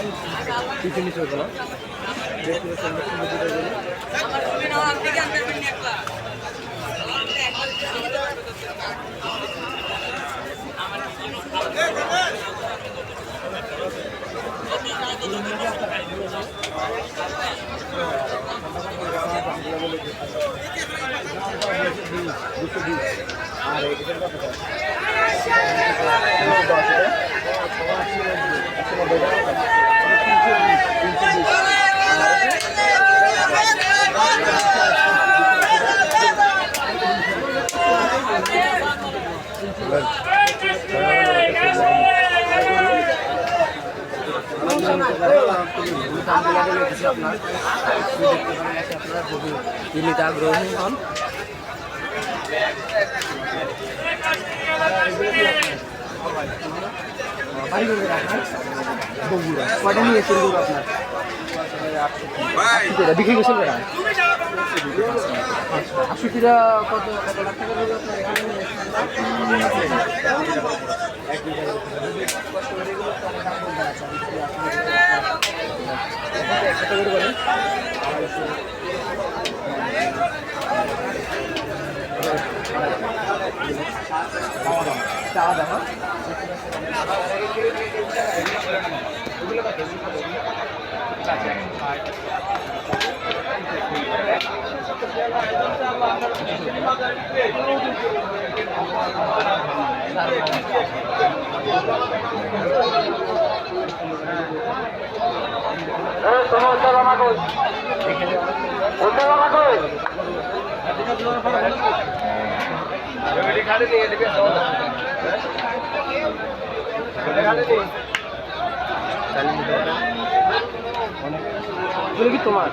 গেলে দুশো বিশ আর কত দিল্লিতে আগ্রহী হন কয়টা নিয়ে আপনার বিক্রি করছেন কটা আশিটিরা কত কত লাখ টাকা গরু আপনার এখানে নিয়ে এসেছেন? এক দুই টাকা কষ্ট করে এগুলো তো আমার দাম বলবেন আচ্ছা, দাম এগুলো কি তোমার?